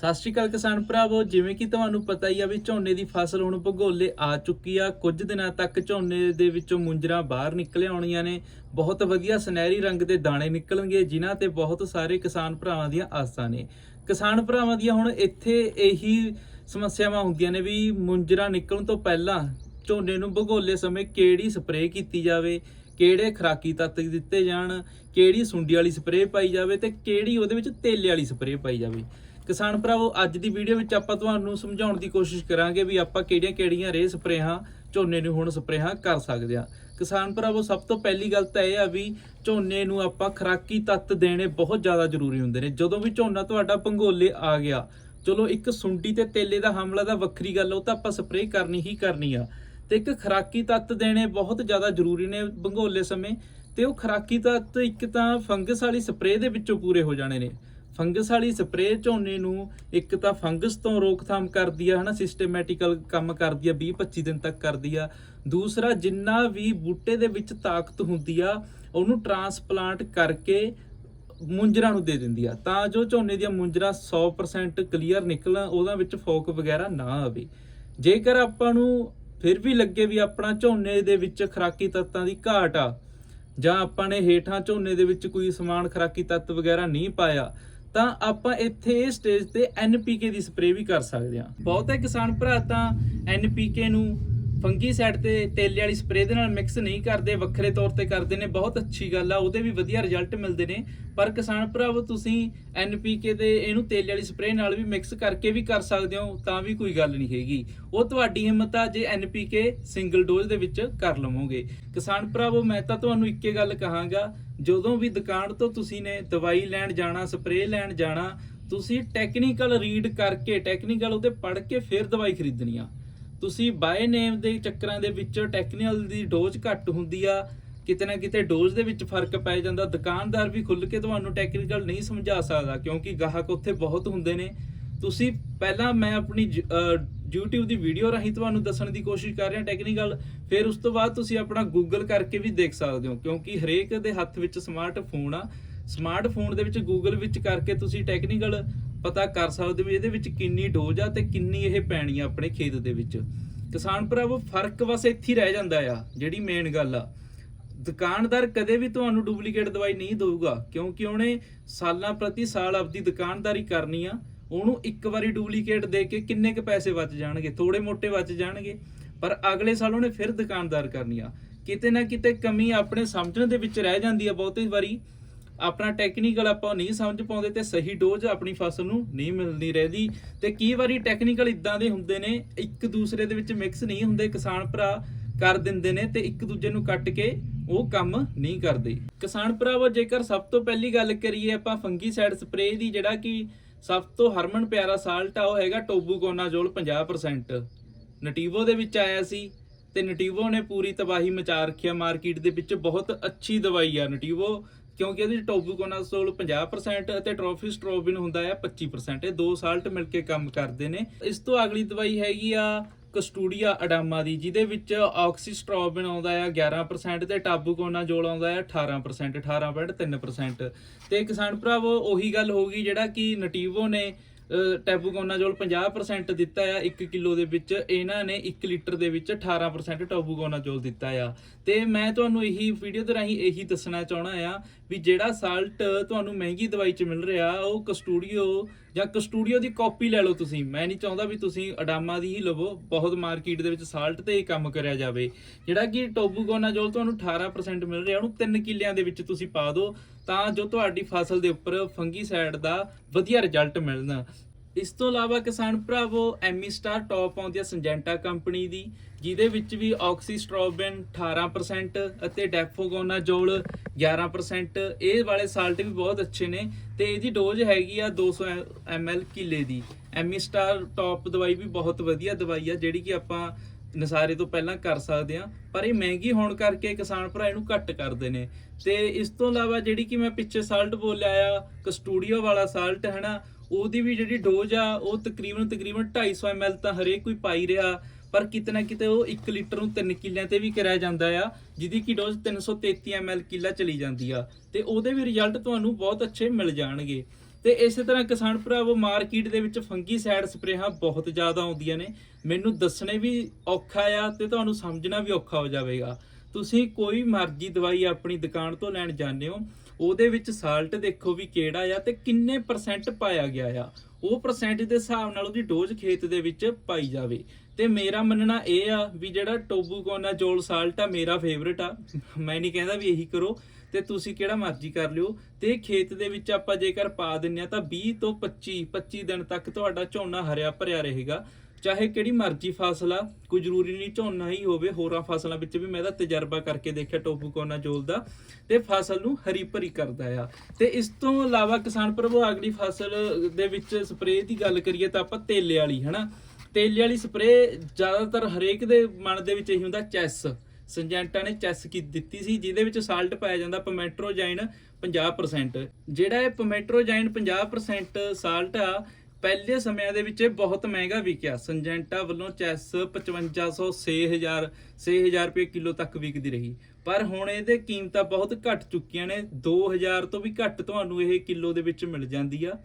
ਸਤਿ ਸ਼੍ਰੀ ਅਕਾਲ ਕਿਸਾਨ ਭਰਾਵੋ, ਜਿਵੇਂ ਕਿ ਤੁਹਾਨੂੰ ਪਤਾ ਹੀ ਆ ਵੀ ਝੋਨੇ ਦੀ ਫਸਲ ਹੁਣ ਭਗੋਲੇ ਆ ਚੁੱਕੀ ਆ। ਕੁਝ ਦਿਨਾਂ ਤੱਕ ਝੋਨੇ ਦੇ ਵਿੱਚੋਂ ਮੁੰਜਰਾ ਬਾਹਰ ਨਿਕਲ ਆਉਣੀਆਂ ਨੇ। ਬਹੁਤ ਵਧੀਆ ਸੁਨਹਿਰੀ ਰੰਗ ਦੇ ਦਾਣੇ ਨਿਕਲਣਗੇ, ਜਿਨ੍ਹਾਂ ਤੇ ਬਹੁਤ ਸਾਰੇ ਕਿਸਾਨ ਭਰਾਵਾਂ ਦੀਆਂ ਆਸਾਂ ਨੇ। ਕਿਸਾਨ ਭਰਾਵਾਂ ਦੀਆਂ ਹੁਣ ਇੱਥੇ ਇਹੀ ਸਮੱਸਿਆਵਾਂ ਹੁੰਦੀਆਂ ਨੇ ਵੀ ਮੁੰਜਰਾ ਨਿਕਲਣ ਤੋਂ ਪਹਿਲਾਂ ਝੋਨੇ ਨੂੰ ਭਗੋਲੇ ਸਮੇਂ ਕਿਹੜੀ ਸਪਰੇਅ ਕੀਤੀ ਜਾਵੇ, ਕਿਹੜੇ ਖਰਾਕੀ ਤੱਤ ਦਿੱਤੇ ਜਾਣ, ਕਿਹੜੀ ਸੁੰਡੀ ਵਾਲੀ ਸਪਰੇਅ ਪਾਈ ਜਾਵੇ ਤੇ ਕਿਹੜੀ ਉਹਦੇ ਵਿੱਚ ਤੇਲੇ ਵਾਲੀ ਸਪਰੇਅ ਪਾਈ ਜਾਵੇ। ਕਿਸਾਨ ਭਰਾਵੋ, ਅੱਜ ਦੀ ਵੀਡੀਓ ਵਿੱਚ ਆਪਾਂ ਤੁਹਾਨੂੰ ਸਮਝਾਉਣ ਦੀ ਕੋਸ਼ਿਸ਼ ਕਰਾਂਗੇ ਵੀ ਆਪਾਂ ਕਿਹੜੀਆਂ-ਕਿਹੜੀਆਂ ਰੇ ਸਪਰੇਹਾਂ, ਝੋਨੇ ਨੂੰ ਹੁਣ ਸਪਰੇਹਾਂ ਕਰ ਸਕਦੇ ਆ ਕਿਸਾਨ ਭਰਾਵੋ, ਸਭ ਤੋਂ ਪਹਿਲੀ ਗੱਲ ਤਾਂ ਇਹ ਆ ਵੀ ਝੋਨੇ ਨੂੰ ਆਪਾਂ ਖਰਾਕੀ ਤੱਤ ਦੇਣੇ ਬਹੁਤ ਜ਼ਿਆਦਾ ਜ਼ਰੂਰੀ ਹੁੰਦੇ ਨੇ। ਜਦੋਂ ਵੀ ਝੋਨਾ ਤੁਹਾਡਾ ਭੰਗੋਲੇ ਆ ਗਿਆ, ਚਲੋ ਇੱਕ ਸੁੰਡੀ ਤੇ ਤੇਲੇ ਦਾ ਹਮਲਾ ਦਾ ਵੱਖਰੀ ਗੱਲ ਉਹ ਤਾਂ ਆਪਾਂ ਸਪਰੇਅ ਕਰਨੀ ਹੀ ਕਰਨੀ ਆ। ਤੇ ਇੱਕ ਖਰਾਕੀ ਤੱਤ ਦੇਣੇ ਬਹੁਤ ਜ਼ਿਆਦਾ ਜ਼ਰੂਰੀ ਨੇ ਭੰਗੋਲੇ ਸਮੇਂ, ਤੇ ਉਹ ਖਰਾਕੀ ਤੱਤ ਇੱਕ ਤਾਂ ਫੰਗਸ ਵਾਲੀ ਸਪਰੇਅ ਦੇ ਵਿੱਚੋਂ ਪੂਰੇ ਹੋ ਜਾਣੇ ਨੇ। ਫੰਗਸ ਵਾਲੀ ਸਪਰੇਅ ਝੋਨੇ ਨੂੰ ਇੱਕ ਤਾਂ ਫੰਗਸ ਤੋਂ ਰੋਕਥਾਮ ਕਰਦੀ ਆ, ਹਨਾ ਸਿਸਟਮੈਟਿਕਲ ਕੰਮ ਕਰਦੀ ਆ 20 25 ਦਿਨ ਤੱਕ ਕਰਦੀ ਆ। ਦੂਸਰਾ, ਜਿੰਨਾ ਵੀ ਬੂਟੇ ਦੇ ਵਿੱਚ ਤਾਕਤ ਹੁੰਦੀ ਆ, ਉਹਨੂੰ ਟਰਾਂਸਪਲਾਂਟ ਕਰਕੇ ਮੁੰਜਰਾ ਨੂੰ ਦੇ ਦਿੰਦੀ ਆ। ਤਾਂ ਜੋ ਝੋਨੇ ਦੀਆਂ ਮੁੰਜਰਾ 100% ਕਲੀਅਰ ਨਿਕਲਣ, ਉਹਦਾ ਵਿੱਚ ਫੋਕ ਵਗੈਰਾ ਨਾ ਆਵੇ। ਜੇਕਰ ਆਪਾਂ ਨੂੰ ਫਿਰ ਵੀ ਲੱਗੇ ਵੀ ਆਪਣਾ ਝੋਨੇ ਦੇ ਵਿੱਚ ਖਰਾਕੀ ਤੱਤਾਂ ਦੀ ਘਾਟ ਆ, ਜਾਂ ਆਪਾਂ ਨੇ ਹੇਠਾਂ ਝੋਨੇ ਦੇ ਵਿੱਚ ਕੋਈ ਸਮਾਨ ਖਰਾਕੀ ਤੱਤ ਵਗੈਰਾ ਨਹੀਂ ਪਾਇਆ ਤਾਂ ਆਪਾਂ ਇੱਥੇ ਇਹ ਸਟੇਜ ਤੇ NPK ਦੀ ਸਪਰੇਅ ਵੀ ਕਰ ਸਕਦੇ ਹਾਂ। ਬਹੁਤੇ ਕਿਸਾਨ ਭਰਾ, ਤਾਂ NPK ਨੂੰ ਫੰਗੀ ਸਾਈਡ ਤੇ ਤੇਲੇ ਵਾਲੀ ਸਪਰੇਅ ਦੇ ਨਾਲ ਮਿਕਸ ਨਹੀਂ ਕਰਦੇ, ਵੱਖਰੇ ਤੌਰ ਤੇ ਕਰਦੇ ਨੇ, ਬਹੁਤ ਅੱਛੀ ਗੱਲ ਆ, ਉਹਦੇ ਵੀ ਵਧੀਆ ਰਿਜ਼ਲਟ ਮਿਲਦੇ ਨੇ। ਪਰ ਕਿਸਾਨ ਭਰਾਵੋ, ਤੁਸੀਂ NPK ਦੇ ਇਹਨੂੰ ਤੇਲੇ ਵਾਲੀ ਸਪਰੇਅ ਨਾਲ ਵੀ ਮਿਕਸ ਕਰਕੇ ਵੀ ਕਰ ਸਕਦੇ ਹੋ, ਤਾਂ ਵੀ ਕੋਈ ਗੱਲ ਨਹੀਂ ਹੈਗੀ। ਉਹ ਤੁਹਾਡੀ ਹਿੰਮਤ ਆ, ਜੇ NPK ਸਿੰਗਲ ਡੋਜ਼ ਦੇ ਵਿੱਚ ਕਰ ਲਵੋਗੇ। ਕਿਸਾਨ ਭਰਾਵੋ, ਮੈਂ ਤਾਂ ਤੁਹਾਨੂੰ ਇੱਕੇ ਗੱਲ ਕਹਾਂਗਾ, ਜਦੋਂ ਵੀ ਦੁਕਾਨ ਤੋਂ ਤੁਸੀਂ ਨੇ ਦਵਾਈ ਲੈਣ ਜਾਣਾ ਸਪਰੇਅ ਲੈਣ ਜਾਣਾ, ਤੁਸੀਂ ਟੈਕਨੀਕਲ ਰੀਡ ਕਰਕੇ ਟੈਕਨੀਕਲ ਉਹਦੇ ਪੜ੍ਹ ਕੇ ਫਿਰ ਦਵਾਈ ਖਰੀਦਣੀ ਆ। ਤੁਸੀਂ ਬਾਏ ਨੇਮ ਦੇ ਚੱਕਰਾਂ ਦੇ ਵਿੱਚ ਟੈਕਨੀਕਲ ਦੀ ਡੋਜ਼ ਘੱਟ ਹੁੰਦੀ ਆ, ਕਿਤੇ ਨਾ ਕਿਤੇ ਡੋਜ਼ ਦੇ ਵਿੱਚ ਫ਼ਰਕ ਪੈ ਜਾਂਦਾ, ਦੁਕਾਨਦਾਰ ਵੀ ਖੁੱਲ ਕੇ ਤੁਹਾਨੂੰ ਟੈਕਨੀਕਲ ਨਹੀਂ ਸਮਝਾ ਸਕਦਾ, ਕਿਉਂਕਿ ਗਾਹਕ ਉੱਥੇ ਬਹੁਤ ਹੁੰਦੇ ਨੇ। ਤੁਸੀਂ ਪਹਿਲਾਂ ਮੈਂ ਆਪਣੀ ਜ- YouTube ਦੀ ਵੀਡੀਓ ਰਾਹੀਂ ਤੁਹਾਨੂੰ ਦੱਸਣ ਦੀ ਕੋਸ਼ਿਸ਼ ਕਰ ਰਿਹਾ ਟੈਕਨੀਕਲ ਫਿਰ ਉਸ ਤੋਂ ਬਾਅਦ ਤੁਸੀਂ ਆਪਣਾ Google ਕਰਕੇ ਵੀ ਦੇਖ ਸਕਦੇ ਹੋ, ਕਿਉਂਕਿ ਹਰੇਕ ਦੇ ਹੱਥ ਵਿੱਚ ਸਮਾਰਟਫੋਨ ਆ। ਸਮਾਰਟਫੋਨ ਦੇ ਵਿੱਚ Google ਵਿੱਚ ਕਰਕੇ ਤੁਸੀਂ ਟੈਕਨੀਕਲ ਪਤਾ ਕਰ ਸਕਦੇ ਵੀ ਇਹਦੇ ਵਿੱਚ ਕਿੰਨੀ ਡੋਜ਼ ਆ ਤੇ ਕਿੰਨੀ ਇਹ ਪੈਣੀ ਆ ਆਪਣੇ ਖੇਤ ਦੇ ਵਿੱਚ। ਕਿਸਾਨ ਭਰਾਵੋ, ਫ਼ਰਕ ਬਸ ਇੱਥੇ ਰਹਿ ਜਾਂਦਾ ਆ, ਜਿਹੜੀ ਮੇਨ ਗੱਲ ਆ। ਦੁਕਾਨਦਾਰ ਕਦੇ ਵੀ ਤੁਹਾਨੂੰ ਡੁਪਲੀਕੇਟ ਦਵਾਈ ਨਹੀਂ ਦਊਗਾ, ਕਿਉਂਕਿ ਉਹਨੇ ਸਾਲਾਂ ਪ੍ਰਤੀ ਸਾਲ ਆਪਦੀ ਦੁਕਾਨਦਾਰੀ ਕਰਨੀ ਆ। ਉਹਨੂੰ ਇੱਕ ਵਾਰੀ ਡੁਪਲੀਕੇਟ ਦੇ ਕੇ ਕਿੰਨੇ ਕ ਪੈਸੇ ਬਚ ਜਾਣਗੇ? ਥੋੜੇ ਮੋਟੇ ਬਚ ਜਾਣਗੇ, ਪਰ ਅਗਲੇ ਸਾਲ ਉਹਨੇ ਫਿਰ ਦੁਕਾਨਦਾਰ ਕਰਨੀ ਆ। ਕਿਤੇ ਨਾ ਕਿਤੇ ਕਮੀ ਆਪਣੇ ਸਮਝਣ ਦੇ ਵਿੱਚ ਰਹਿ ਜਾਂਦੀ ਆ ਬਹੁਤੀ ਵਾਰੀ। ਆਪਣਾ ਟੈਕਨੀਕਲ ਆਪਾਂ ਨਹੀਂ ਸਮਝ ਪਾਉਂਦੇ ਤੇ ਸਹੀ ਡੋਜ਼ ਆਪਣੀ ਫਸਲ ਨੂੰ ਨਹੀਂ ਮਿਲਦੀ ਰਹਿੰਦੀ। ਤੇ ਕਈ ਵਾਰੀ ਟੈਕਨੀਕਲ ਇਦਾਂ ਦੇ ਹੁੰਦੇ ਨੇ, ਇੱਕ ਦੂਸਰੇ ਦੇ ਵਿੱਚ ਮਿਕਸ ਨਹੀਂ ਹੁੰਦੇ, ਕਿਸਾਨ ਭਰਾ ਕਰ ਦਿੰਦੇ ਨੇ ਤੇ ਇੱਕ ਦੂਜੇ ਨੂੰ ਕੱਟ ਕੇ ਉਹ ਕੰਮ ਨਹੀਂ ਕਰਦੇ। ਕਿਸਾਨ ਭਰਾਵੋ, ਜੇਕਰ ਸਭ ਤੋਂ ਪਹਿਲੀ ਗੱਲ ਕਰੀਏ ਆਪਾਂ ਫੰਗੀਸਾਈਡ ਸਪਰੇਅ ਦੀ, ਜਿਹੜਾ ਕਿ ਸਭ ਤੋਂ ਹਰਮਨ ਪਿਆਰਾ ਸਾਲਟ ਆ, ਉਹ ਹੈਗਾ ਟੋਬੂਕੋਨਾਜ਼ੋਲ 50% ਨਟੀਵੋ ਦੇ ਵਿੱਚ ਆਇਆ ਸੀ ਤੇ ਨਟੀਵੋ ਨੇ ਪੂਰੀ ਤਬਾਹੀ ਮਚਾ ਰੱਖਿਆ ਮਾਰਕੀਟ ਦੇ ਵਿੱਚ ਬਹੁਤ ਅੱਛੀ ਦਵਾਈ ਆ ਨਟੀਵੋ ਕਿਉਂਕਿ ਇਹਦੇ ਟੋਬੂਕੋਨਾਜ਼ੋਲ 50% ਅਤੇ ਟ੍ਰੋਫੀਸਟ੍ਰੋਬਿਨ ਹੁੰਦਾ ਆ 25% ਇਹ ਦੋ ਸਾਲਟ ਮਿਲ ਕੇ ਕੰਮ ਕਰਦੇ ਨੇ। ਇਸ ਤੋਂ ਅਗਲੀ ਦਵਾਈ ਹੈਗੀ ਆ ਕਸਟੂਡੀਆ ਅਡਾਮਾ ਦੀ, ਜਿਹਦੇ ਵਿੱਚ ਆਕਸੀਸਟ੍ਰੋਬਿਨ ਆਉਂਦਾ ਆ 11% ਤੇ ਟਾਬੂਕੋਨਾਜ਼ੋਲ ਆਉਂਦਾ ਆ 18% 18.3% ਤੇ ਕਿਸਾਨ ਭਰਾਵੋ, ਉਹੀ ਗੱਲ ਹੋ ਗਈ ਜਿਹੜਾ ਕਿ ਨਟੀਵੋ ਨੇ ਅਹ, ਟੈਬੂਕੋਨਾਜ਼ੋਲ 50% ਦਿੱਤਾ ਆ 1 ਕਿਲੋ ਦੇ ਵਿੱਚ। ਇਹਨਾਂ ਨੇ 1 ਲੀਟਰ ਦੇ ਵਿੱਚ 18% ਟੈਬੂਕੋਨਾਜ਼ੋਲ ਦਿੱਤਾ ਆ। ਤੇ ਮੈਂ ਤੁਹਾਨੂੰ ਇਹੀ ਵੀਡੀਓ ਦੇ ਰਾਹੀਂ ਇਹੀ ਦੱਸਣਾ ਚਾਹਣਾ ਆ ਵੀ ਜਿਹੜਾ ਸਾਲਟ ਤੁਹਾਨੂੰ ਮਹਿੰਗੀ ਦਵਾਈ 'ਚ ਮਿਲ ਰਿਹਾ ਉਹ ਕਸਟੂਡੀਓ ਜਾਂ ਕਸਟੂਡੀਓ ਦੀ ਕਾਪੀ ਲੈ ਲਓ ਤੁਸੀਂ। ਮੈਂ ਨਹੀਂ ਚਾਹੁੰਦਾ ਵੀ ਤੁਸੀਂ ਅਡਾਮਾ ਦੀ ਹੀ ਲਵੋ। ਬਹੁਤ ਮਾਰਕੀਟ ਦੇ ਵਿੱਚ ਸਾਲਟ ਤੇ ਹੀ ਕੰਮ ਕਰਿਆ ਜਾਵੇ। ਜਿਹੜਾ ਕਿ ਟੋਬੂਕੋਨਾਜ਼ੋਲ ਤੁਹਾਨੂੰ 18% ਮਿਲ ਰਿਹਾ ਉਹਨੂੰ 3 ਕਿੱਲਿਆਂ ਦੇ ਵਿੱਚ ਤੁਸੀਂ ਪਾ ਦਿਓ। ਤਾਂ ਜੋ ਤੁਹਾਡੀ ਫਸਲ ਦੇ ਉੱਪਰ ਫੰਗੀਸਾਈਡ ਦਾ ਵਧੀਆ ਰਿਜ਼ਲਟ ਮਿਲਣਾ। ਇਸ ਤੋਂ ਇਲਾਵਾ ਕਿਸਾਨ ਭਰਾਵੋ ਐਮੀ ਸਟਾਰ ਟੌਪ ਆਉਂਦੀ ਹੈ ਸਿੰਜੈਂਟਾ ਕੰਪਨੀ ਦੀ, ਜਿਹਦੇ ਵਿੱਚ ਵੀ ਆਕਸੀਸਟ੍ਰੋਬਿਨ 18% ਅਤੇ ਡੈਫੋਗੋਨਾਜ਼ੋਲ 11% ਇਹ ਵਾਲੇ ਸਾਲਟ ਵੀ ਬਹੁਤ ਅੱਛੇ ਨੇ ਤੇ ਇਹਦੀ ਡੋਜ਼ ਹੈਗੀ ਆ 200 ml ਕਿਲੇ ਦੀ। ਐਮੀ ਸਟਾਰ ਟੌਪ ਦਵਾਈ ਵੀ ਬਹੁਤ ਵਧੀਆ ਦਵਾਈ ਆ, ਜਿਹੜੀ ਕਿ ਆਪਾਂ ਨਸਾਰੇ ਤੋਂ ਪਹਿਲਾਂ ਕਰ ਸਕਦੇ ਆ ਪਰ ਇਹ ਮਹਿੰਗੀ ਹੋਣ ਕਰਕੇ ਕਿਸਾਨ ਭਰਾ ਇਹਨੂੰ ਘੱਟ ਕਰਦੇ ਨੇ। ਤੇ ਇਸ ਤੋਂ ਇਲਾਵਾ ਜਿਹੜੀ ਕਿ ਮੈਂ ਪਿੱਛੇ ਸਾਲਟ ਬੋਲਿਆ ਆ ਕਸਟੂਡੀਓ ਵਾਲਾ ਸਾਲਟ ਹੈ ਨਾ ਉਹਦੀ ਵੀ ਜਿਹੜੀ ਡੋਜ਼ ਆ, ਉਹ ਤਕਰੀਬਨ ਤਕਰੀਬਨ 250 ml ਤਾਂ ਹਰੇਕ ਕੋਈ ਪਾਈ ਰਿਹਾ, ਪਰ ਕਿਤੇ ਨਾ ਕਿਤੇ ਉਹ 1 ਲੀਟਰ ਨੂੰ 3 ਕਿੱਲਿਆਂ ਤੇ ਵੀ ਕਰਿਆ ਜਾਂਦਾ ਆ, ਜਿਹਦੀ ਕੀ ਡੋਜ਼ 333 ml ਕਿੱਲਾ ਚਲੀ ਜਾਂਦੀ ਆ। ਤੇ ਉਹਦੇ ਵੀ ਰਿਜ਼ਲਟ ਤੁਹਾਨੂੰ ਬਹੁਤ ਅੱਛੇ ਮਿਲ ਜਾਣਗੇ। ਤੇ ਇਸੇ ਤਰ੍ਹਾਂ ਕਿਸਾਨ ਭਰਾਵੋ, ਮਾਰਕੀਟ ਦੇ ਵਿੱਚ ਫੰਗੀਸਾਈਡ ਸਪਰੇਹਾਂ ਬਹੁਤ ਜ਼ਿਆਦਾ ਆਉਂਦੀਆਂ ਨੇ। ਮੈਨੂੰ ਦੱਸਣੇ ਵੀ ਔਖਾ ਆ ਤੇ ਤੁਹਾਨੂੰ ਸਮਝਣਾ ਵੀ ਔਖਾ ਹੋ ਜਾਵੇਗਾ। ਤੁਸੀਂ ਕੋਈ ਮਰਜ਼ੀ ਦਵਾਈ ਆਪਣੀ ਦੁਕਾਨ ਤੋਂ ਲੈਣ ਜਾਂਦੇ ਹੋ, ਉਹਦੇ ਵਿੱਚ ਸਾਲਟ ਦੇਖੋ ਵੀ ਕਿਹੜਾ ਆ ਤੇ ਕਿੰਨੇ ਪਰਸੈਂਟ ਪਾਇਆ ਗਿਆ ਆ। ਉਹ ਪਰਸੈਂਟ ਦੇ ਹਿਸਾਬ ਨਾਲ ਉਹਦੀ ਡੋਜ਼ ਖੇਤ ਦੇ ਵਿੱਚ ਪਾਈ ਜਾਵੇ। ਤੇ ਮੇਰਾ ਮੰਨਣਾ ਇਹ ਆ ਵੀ ਜਿਹੜਾ ਟੋਬੂਕੋਨਾਜੋਲ ਸਾਲਟ ਆ, ਮੇਰਾ ਫੇਵਰਟ ਆ। ਮੈਂ ਨਹੀਂ ਕਹਿੰਦਾ ਵੀ ਇਹੀ ਕਰੋ, ਤੇ ਤੁਸੀਂ ਕਿਹੜਾ ਮਰਜ਼ੀ ਕਰ ਲਿਓ। ਤੇ ਖੇਤ ਦੇ ਵਿੱਚ ਆਪਾਂ ਜੇਕਰ ਪਾ ਦਿੰਨੇ ਆ ਤਾਂ 20 ਤੋਂ 25 25 ਦਿਨ ਤੱਕ ਤੁਹਾਡਾ ਝੋਨਾ ਹਰਿਆ ਭਰਿਆ ਰਹੇਗਾ। ਚਾਹੇ ਕਿਹੜੀ ਮਰਜ਼ੀ ਫਸਲ ਆ, ਕੋਈ ਜ਼ਰੂਰੀ ਨਹੀਂ ਝੋਨਾ ਹੀ ਹੋਵੇ, ਹੋਰਾਂ ਫਸਲਾਂ ਵਿੱਚ ਵੀ ਮੈਂ ਇਹਦਾ ਤਜਰਬਾ ਕਰਕੇ ਦੇਖਿਆ ਟੋਬੂਕੋਨਾਜੋਲ ਦਾ। ਤੇ ਫਸਲ ਨੂੰ ਹਰੀ ਭਰੀ ਕਰਦਾ ਆ। ਤੇ ਇਸ ਤੋਂ ਇਲਾਵਾ ਕਿਸਾਨ ਪ੍ਰਭੂ, ਅਗਲੀ ਫਸਲ ਦੇ ਵਿੱਚ ਸਪਰੇਅ ਦੀ ਗੱਲ ਕਰੀਏ ਤਾਂ ਆਪਾਂ ਤੇਲੇ ਵਾਲੀ, ਹਨਾ? ਤੇਲੇ ਵਾਲੀ ਸਪਰੇਅ ਜ਼ਿਆਦਾਤਰ ਹਰੇਕ ਦੇ ਮਨ ਦੇ ਵਿੱਚ ਇਹੀ ਹੁੰਦਾ, ਚੈਸ। ਸੰਜੈਂਟਾ ਨੇ ਚੈਸ ਕੀ ਦਿੱਤੀ ਸੀ, ਜਿਹਦੇ ਵਿੱਚ ਸਾਲਟ ਪਾਇਆ ਜਾਂਦਾ ਪਮੈਟਰੋਜਾਈਨ 50% ਜਿਹੜਾ ਇਹ ਪਮੈਟਰੋਜਾਈਨ 50% ਸਾਲਟ ਆ, ਪਹਿਲੇ ਸਮਿਆਂ ਦੇ ਵਿੱਚ ਇਹ ਬਹੁਤ ਮਹਿੰਗਾ ਵਿਕਿਆ। ਸੰਜੈਂਟਾ ਵੱਲੋਂ ਚੈਸ 5500 6000 6000 ਰੁਪਏ ਕਿਲੋ ਤੱਕ ਵਿਕਦੀ ਰਹੀ। ਪਰ ਹੁਣ ਇਹਦੇ ਕੀਮਤਾਂ ਬਹੁਤ ਘਟ ਚੁੱਕੀਆਂ ਨੇ 2000 ਤੋਂ ਵੀ ਘੱਟ ਤੁਹਾਨੂੰ ਇਹ ਕਿਲੋ ਦੇ ਵਿੱਚ ਮਿਲ ਜਾਂਦੀ ਆ।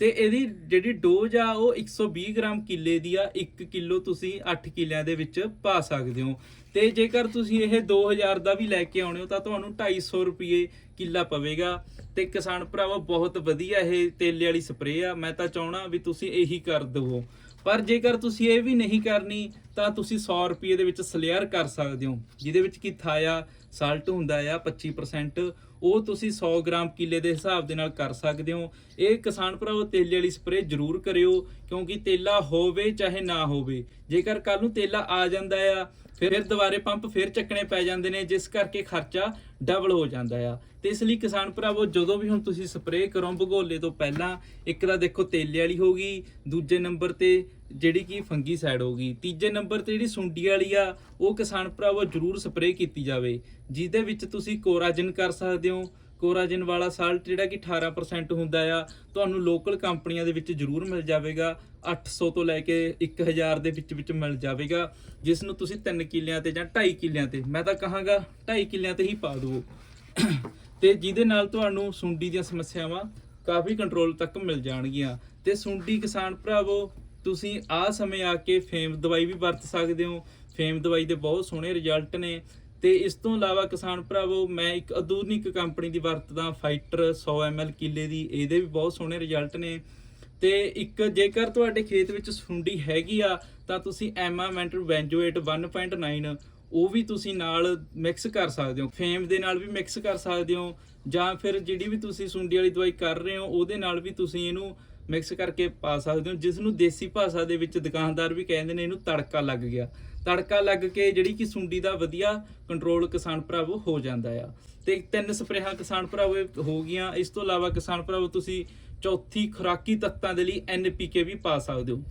ਤੇ ਇਹਦੀ ਜਿਹੜੀ ਡੋਜ਼ ਆ, ਉਹ 120 ਗ੍ਰਾਮ ਕਿੱਲੇ ਦੀ ਆ। 1 ਕਿਲੋ ਤੁਸੀਂ 8 ਕਿੱਲਿਆਂ ਦੇ ਵਿੱਚ ਪਾ ਸਕਦੇ ਹੋ। ਤੇ ਜੇਕਰ ਤੁਸੀਂ ਇਹ 2000 ਦਾ ਵੀ ਲੈ ਕੇ ਆਉਣੇ ਹੋ, ਤਾਂ ਤੁਹਾਨੂੰ 250 ਰੁਪਏ ਕਿੱਲਾ ਪਵੇਗਾ। ਤੇ ਕਿਸਾਨ ਭਰਾਵਾ, ਬਹੁਤ ਵਧੀਆ ਇਹ ਤੇਲੇ ਵਾਲੀ ਸਪਰੇਅ ਆ। ਮੈਂ ਤਾਂ ਚਾਹਣਾ ਵੀ ਤੁਸੀਂ ਇਹੀ ਕਰ ਦਵੋ। ਪਰ ਜੇਕਰ ਤੁਸੀਂ ਇਹ ਵੀ ਨਹੀਂ ਕਰਨੀ, ਤਾਂ ਤੁਸੀਂ 100 ਰੁਪਏ ਦੇ ਵਿੱਚ ਸਲੇਅਰ ਕਰ ਸਕਦੇ ਹੋ, ਜਿਹਦੇ ਵਿੱਚ ਕੀ ਥਾਇਆ ਸਾਲਟ ਹੁੰਦਾ ਆ 25% ਉਹ ਤੁਸੀਂ 100 ਗ੍ਰਾਮ ਕਿੱਲੇ ਦੇ ਹਿਸਾਬ ਦੇ ਨਾਲ ਕਰ ਸਕਦੇ ਹੋ। ਇਹ ਕਿਸਾਨ ਭਰਾਓ, ਤੇਲੇ ਵਾਲੀ ਸਪਰੇਅ ਜ਼ਰੂਰ ਕਰਿਓ, ਕਿਉਂਕਿ ਤੇਲਾ ਹੋਵੇ ਚਾਹੇ ਨਾ ਹੋਵੇ। ਜੇਕਰ ਕੱਲ ਨੂੰ ਤੇਲਾ ਆ ਜਾਂਦਾ ਆ ਫਿਰ ਦੁਬਾਰੇ ਪੰਪ ਫਿਰ ਚੱਕਣੇ ਪੈ ਜਾਂਦੇ ਨੇ, ਜਿਸ ਕਰਕੇ ਖਰਚਾ ਡਬਲ ਹੋ ਜਾਂਦਾ ਆ। ਤੇ ਇਸ ਲਈ ਕਿਸਾਨ ਭਰਾਵੋ, ਜਦੋਂ ਵੀ ਹੁਣ ਤੁਸੀਂ ਸਪਰੇਅ ਕਰੋ ਭਗੋਲੇ ਤੋਂ ਪਹਿਲਾਂ, ਇੱਕ ਤਾਂ ਦੇਖੋ ਤੇਲੇ ਵਾਲੀ ਹੋਗੀ ਦੂਜੇ ਨੰਬਰ ਤੇ ਜਿਹੜੀ ਕਿ ਫੰਗੀ ਸਾਈਡ ਹੋਗੀ ਤੀਜੇ ਨੰਬਰ ਤੇ ਜਿਹੜੀ ਸੁੰਡੀ ਵਾਲੀ ਆ, ਉਹ ਕਿਸਾਨ ਭਰਾਵੋ ਜਰੂਰ ਸਪਰੇਅ ਕੀਤੀ ਜਾਵੇ, ਜਿਹਦੇ ਵਿੱਚ ਤੁਸੀਂ ਕੋਰਾਜਨ ਕਰ ਸਕਦੇ ਹੋ ਕੋਰਾਜਨ ਵਾਲਾ ਸਾਲਟ ਜਿਹੜਾ ਕਿ 18% ਹੁੰਦਾ ਆ, ਤੁਹਾਨੂੰ ਲੋਕਲ ਕੰਪਨੀਆਂ ਦੇ ਵਿੱਚ ਜ਼ਰੂਰ ਮਿਲ ਜਾਵੇਗਾ। 800 ਤੋਂ ਲੈ ਕੇ 1000 ਦੇ ਵਿੱਚ ਵਿੱਚ ਮਿਲ ਜਾਵੇਗਾ ਜਿਸ ਨੂੰ ਤੁਸੀਂ 3 ਕਿੱਲਿਆਂ ਤੇ ਜਾਂ 2.5 ਕਿੱਲਿਆਂ ਤੇ, ਮੈਂ ਤਾਂ ਕਹਾਂਗਾ 2.5 ਕਿੱਲਿਆਂ ਤੇ ਹੀ ਪਾ ਦਿਓ। ਤੇ ਜਿਹਦੇ ਨਾਲ ਤੁਹਾਨੂੰ ਸੁੰਡੀ ਦੀਆਂ ਸਮੱਸਿਆਵਾਂ ਕਾਫੀ ਕੰਟਰੋਲ ਤੱਕ ਮਿਲ ਜਾਣਗੀਆਂ। ਤੇ ਸੁੰਡੀ ਕਿਸਾਨ ਭਰਾਵੋ, ਤੁਸੀਂ ਆ ਸਮੇਂ ਆ ਕੇ ਫੇਮ ਦਵਾਈ ਵੀ ਵਰਤ ਸਕਦੇ ਹੋ। ਫੇਮ ਦਵਾਈ ਦੇ ਬਹੁਤ ਸੋਹਣੇ ਰਿਜ਼ਲਟ ਨੇ। ਤੇ ਇਸ ਤੋਂ ਇਲਾਵਾ ਕਿਸਾਨ ਭਰਾਵੋ, ਮੈਂ ਇੱਕ ਆਧੁਨਿਕ ਕੰਪਨੀ ਦੀ ਵਰਤਦਾ, ਫਾਈਟਰ 100 ml ਕਿੱਲੇ ਦੀ, ਇਹਦੇ ਵੀ ਬਹੁਤ ਸੋਹਣੇ ਰਿਜ਼ਲਟ ਨੇ। ਤੇ ਇੱਕ ਜੇਕਰ ਤੁਹਾਡੇ ਖੇਤ ਵਿੱਚ ਸੁੰਡੀ ਹੈਗੀ ਆ, ਤਾਂ ਤੁਸੀਂ ਐਮਾਮੈਂਟ ਬੈਂਜੋਏਟ 1.9 ਉਹ ਵੀ ਤੁਸੀਂ ਨਾਲ ਮਿਕਸ ਕਰ ਸਕਦੇ ਹੋ। ਫੇਮ ਦੇ ਨਾਲ ਵੀ ਮਿਕਸ ਕਰ ਸਕਦੇ ਹੋ, ਜਾਂ ਫਿਰ ਜਿਹੜੀ ਵੀ ਤੁਸੀਂ ਸੁੰਡੀ ਵਾਲੀ ਦਵਾਈ ਕਰ ਰਹੇ ਹੋ, ਉਹਦੇ ਨਾਲ ਵੀ ਤੁਸੀਂ ਇਹਨੂੰ ਮਿਕਸ ਕਰਕੇ ਪਾ ਸਕਦੇ ਹੋ ਜਿਸ ਨੂੰ ਦੇਸੀ ਭਾਸ਼ਾ ਦੇ ਵਿੱਚ ਦੁਕਾਨਦਾਰ ਵੀ ਕਹਿੰਦੇ ਨੇ, ਇਹਨੂੰ ਤੜਕਾ ਲੱਗ ਗਿਆ। ਤੜਕਾ ਲੱਗ ਕੇ ਜਿਹੜੀ ਕਿ ਸੁੰਡੀ ਦਾ ਵਧੀਆ ਕੰਟਰੋਲ ਕਿਸਾਨ ਭਰਾਵੋ ਹੋ ਜਾਂਦਾ ਆ। ਤੇ ਤਿੰਨ ਸਪਰੇਹਾਂ ਕਿਸਾਨ ਭਰਾਵੋ ਹੋ ਗਈਆਂ। ਇਸ ਤੋਂ ਇਲਾਵਾ ਕਿਸਾਨ ਭਰਾਵੋ ਤੁਸੀਂ ਚੌਥੀ ਖੁਰਾਕੀ ਤੱਤਾਂ ਦੇ ਲਈ ਐਨਪੀਕੇ ਵੀ ਪਾ ਸਕਦੇ ਹੋ।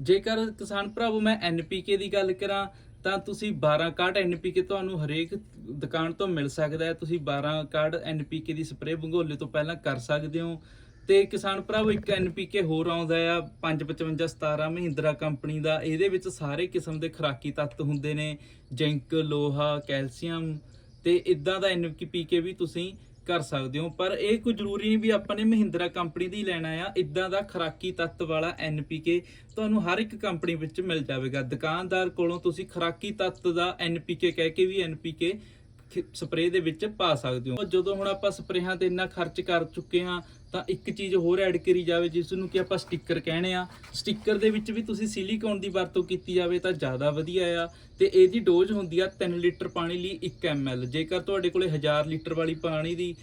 ਜੇਕਰ ਕਿਸਾਨ ਭਰਾਵੋ ਮੈਂ ਐਨਪੀਕੇ ਦੀ ਗੱਲ ਕਰਾਂ, ਤਾਂ ਤੁਸੀਂ 12 ਕਾਰਡ ਐਨਪੀਕੇ ਤੁਹਾਨੂੰ ਹਰੇਕ ਦੁਕਾਨ ਤੋਂ ਮਿਲ ਸਕਦਾ ਹੈ। ਤੁਸੀਂ 12 ਕਾਰਡ ਐਨਪੀਕੇ ਦੀ ਸਪਰੇਅ ਭੰਗੋਲੇ ਤੋਂ ਪਹਿਲਾਂ ਕਰ ਸਕਦੇ ਹੋ। ਤੇ ਕਿਸਾਨ ਭਰਾਵੋ, ਇੱਕ ਐਨਪੀਕੇ ਹੋਰ ਆਉਂਦਾ ਆ 555 17 ਮਹਿੰਦਰਾ ਕੰਪਨੀ ਦਾ। ਇਹਦੇ ਵਿੱਚ ਸਾਰੇ ਕਿਸਮ ਦੇ ਖੁਰਾਕੀ ਤੱਤ ਹੁੰਦੇ ਨੇ, ਜ਼ਿੰਕ, ਲੋਹਾ, ਕੈਲਸ਼ੀਅਮ ਤੇ ਇਦਾਂ ਦਾ ਐਨਪੀਕੇ ਵੀ ਤੁਸੀਂ ਕਰ ਸਕਦੇ ਹੋ। ਪਰ ਇਹ ਕੋਈ ਜ਼ਰੂਰੀ ਨਹੀਂ ਵੀ ਆਪਾਂ ਨੇ ਮਹਿੰਦਰਾ ਕੰਪਨੀ ਦੀ ਲੈਣਾ ਆ, ਇਦਾਂ ਦਾ ਖਰਾਕੀ ਤੱਤ ਵਾਲਾ ਐਨਪੀਕੇ ਤੁਹਾਨੂੰ ਹਰ ਇੱਕ ਕੰਪਨੀ ਵਿੱਚ ਮਿਲ ਜਾਵੇਗਾ। ਦੁਕਾਨਦਾਰ ਕੋਲੋਂ ਤੁਸੀਂ ਖਰਾਕੀ ਤੱਤ ਦਾ ਐਨਪੀਕੇ ਕਹਿ ਕੇ ਵੀ ਐਨਪੀਕੇ ਸਪਰੇਅ ਦੇ ਵਿੱਚ ਪਾ ਸਕਦੇ ਹੋ। ਜਦੋਂ ਹੁਣ ਆਪਾਂ ਸਪਰੇਹਾਂ ਤੇ ਇੰਨਾ ਖਰਚ ਕਰ ਚੁੱਕੇ ਹਾਂ, ਤਾਂ ਇੱਕ ਚੀਜ਼ ਹੋਰ ਐਡ ਕਰੀ ਜਾਵੇ, ਜਿਸ ਨੂੰ ਕਿ ਆਪਾਂ ਸਟicker ਕਹਿੰਦੇ ਆ ਸਟicker ਦੇ ਵਿੱਚ ਵੀ ਤੁਸੀਂ ਸਿਲੀਕੋਨ ਦੀ ਵਰਤੋਂ ਕੀਤੀ ਜਾਵੇ ਤਾਂ ਜ਼ਿਆਦਾ ਵਧੀਆ ਆ। ਤੇ ਇਹਦੀ ਡੋਜ਼ ਹੁੰਦੀ ਆ 3 ਲੀਟਰ ਪਾਣੀ ਲਈ 1 ml ਜੇਕਰ ਤੁਹਾਡੇ ਕੋਲੇ 1000 ਲੀਟਰ ਵਾਲੀ ਪਾਣੀ ਦੀ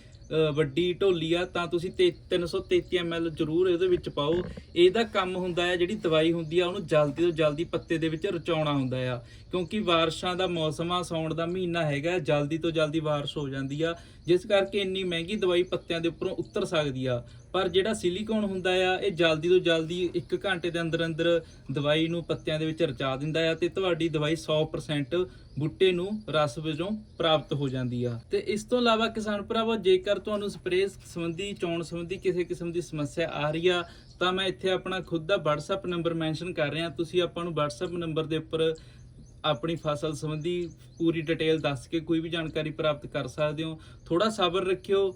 ਵੱਡੀ ਢੋਲੀ ਆ, ਤਾਂ ਤੁਸੀਂ ਤੇ 333 ml ਜ਼ਰੂਰ ਇਹਦੇ ਵਿੱਚ ਪਾਓ। ਇਹਦਾ ਕੰਮ ਹੁੰਦਾ ਹੈ ਜਿਹੜੀ ਦਵਾਈ ਹੁੰਦੀ ਆ, ਉਹਨੂੰ ਜਲਦੀ ਤੋਂ ਜਲਦੀ ਪੱਤੇ ਦੇ ਵਿੱਚ ਰਚਾਉਣਾ ਹੁੰਦਾ ਆ। ਕਿਉਂਕਿ ਬਾਰਿਸ਼ਾਂ ਦਾ ਮੌਸਮ ਆ, ਸੌਣ ਦਾ ਮਹੀਨਾ ਹੈਗਾ, ਜਲਦੀ ਤੋਂ ਜਲਦੀ ਬਾਰਿਸ਼ ਹੋ ਜਾਂਦੀ ਆ। ਜਿਸ ਕਰਕੇ ਇੰਨੀ ਮਹਿੰਗੀ ਦਵਾਈ ਪੱਤਿਆਂ ਦੇ ਉੱਪਰੋਂ ਉਤਰ ਸਕਦੀ ਆ। ਪਰ ਜਿਹੜਾ ਸਿਲੀਕੋਨ ਹੁੰਦਾ ਆ, ਇਹ ਜਲਦੀ ਤੋਂ ਜਲਦੀ 1 ਘੰਟੇ ਦੇ ਅੰਦਰ ਅੰਦਰ ਦਵਾਈ ਨੂੰ ਪੱਤਿਆਂ ਦੇ ਵਿੱਚ ਰਚਾ ਦਿੰਦਾ ਆ ਤੇ ਤੁਹਾਡੀ ਦਵਾਈ 100% ਬੂਟੇ ਨੂੰ ਰਸ ਵਜੋਂ ਪ੍ਰਾਪਤ ਹੋ ਜਾਂਦੀ ਆ। ਤੇ ਇਸ ਤੋਂ ਇਲਾਵਾ ਕਿਸਾਨ ਭਰਾਵੋ, ਜੇਕਰ ਤੁਹਾਨੂੰ ਸਪਰੇਅ ਸੰਬੰਧੀ, ਚੋਣ ਸੰਬੰਧੀ ਕਿਸੇ ਕਿਸਮ ਦੀ ਸਮੱਸਿਆ ਆ ਰਹੀ ਆ, ਤਾਂ ਮੈਂ ਇੱਥੇ ਆਪਣਾ ਖੁਦ ਦਾ WhatsApp ਨੰਬਰ ਮੈਂਸ਼ਨ ਕਰ ਰਿਹਾ। ਤੁਸੀਂ ਆਪਾਂ ਨੂੰ WhatsApp ਨੰਬਰ ਦੇ ਉੱਪਰ ਆਪਣੀ ਫਸਲ ਸੰਬੰਧੀ ਪੂਰੀ ਡਿਟੇਲ ਦੱਸ ਕੇ ਕੋਈ ਵੀ ਜਾਣਕਾਰੀ ਪ੍ਰਾਪਤ ਕਰ ਸਕਦੇ ਹੋ। ਥੋੜਾ ਸਬਰ ਰੱਖਿਓ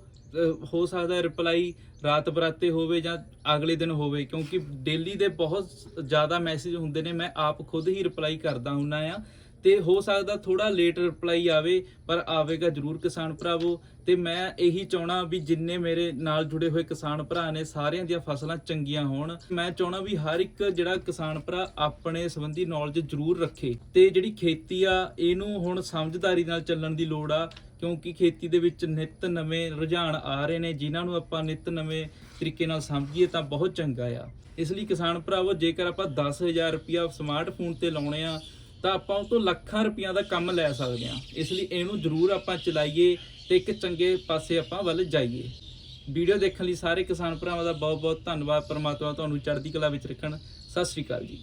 ਹੋ ਸਕਦਾ ਰਿਪਲਾਈ ਰਾਤ ਬਰਾਤੇ ਹੋਵੇ ਜਾਂ ਅਗਲੇ ਦਿਨ ਹੋਵੇ, ਕਿਉਂਕਿ ਡੇਲੀ ਦੇ ਬਹੁਤ ਜ਼ਿਆਦਾ ਮੈਸੇਜ ਹੁੰਦੇ ਨੇ। ਮੈਂ ਆਪ ਖੁਦ ਹੀ ਰਿਪਲਾਈ ਕਰਦਾ ਹੁੰਨਾ ਆ। ਤੇ ਹੋ ਸਕਦਾ ਥੋੜਾ ਲੇਟ ਰਿਪਲਾਈ ਆਵੇ, ਪਰ ਆਵੇਗਾ ਜਰੂਰ ਕਿਸਾਨ ਭਰਾਵੋ। ਤੇ ਮੈਂ ਇਹੀ ਚਾਹਣਾ ਵੀ ਜਿੰਨੇ ਮੇਰੇ ਨਾਲ ਜੁੜੇ ਹੋਏ ਕਿਸਾਨ ਭਰਾ ਨੇ, ਸਾਰਿਆਂ ਦੀਆਂ ਫਸਲਾਂ ਚੰਗੀਆਂ ਹੋਣ। ਮੈਂ ਚਾਹਣਾ ਵੀ ਹਰ ਇੱਕ ਜਿਹੜਾ ਕਿਸਾਨ ਭਰਾ ਆਪਣੇ ਸੰਬੰਧੀ ਨੌਲੇਜ ਜਰੂਰ ਰੱਖੇ। ਤੇ ਜਿਹੜੀ ਖੇਤੀ ਆ, ਇਹਨੂੰ ਹੁਣ ਸਮਝਦਾਰੀ ਨਾਲ ਚੱਲਣ ਦੀ ਲੋੜ ਆ, ਕਿਉਂਕਿ ਖੇਤੀ ਦੇ ਵਿੱਚ ਨਿਤ ਨਵੇਂ ਰੁਝਾਨ ਆ ਰਹੇ ਨੇ। ਜਿਨ੍ਹਾਂ ਨੂੰ ਆਪਾਂ ਨਿਤ ਨਵੇਂ ਤਰੀਕੇ ਨਾਲ ਸਮਝੀਏ ਤਾਂ ਬਹੁਤ ਚੰਗਾ ਆ। ਇਸ ਲਈ ਕਿਸਾਨ ਭਰਾਵੋ, ਜੇਕਰ ਆਪਾਂ 10000 ਰੁਪਿਆ ਸਮਾਰਟਫੋਨ ਤੇ ਲਾਉਣੇ ਆ ਤਾਂ ਆਪਾਂ ਉਹ ਤੋਂ ਲੱਖਾਂ ਰੁਪਈਆਂ ਦਾ ਕੰਮ ਲੈ ਸਕਦੇ ਹਾਂ। ਇਸ ਲਈ ਇਹਨੂੰ ਜ਼ਰੂਰ ਆਪਾਂ ਚਲਾਈਏ ਤੇ ਇੱਕ ਚੰਗੇ ਪਾਸੇ ਆਪਾਂ ਵੱਲ ਜਾਈਏ। ਵੀਡੀਓ ਦੇਖਣ ਲਈ ਸਾਰੇ ਕਿਸਾਨ ਭਰਾਵਾਂ ਦਾ ਬਹੁਤ ਬਹੁਤ ਧੰਨਵਾਦ। ਪਰਮਾਤਮਾ ਤੁਹਾਨੂੰ ਚੜ੍ਹਦੀ ਕਲਾ ਵਿੱਚ ਰੱਖਣ। ਸਤਿ ਸ੍ਰੀ ਅਕਾਲ ਜੀ।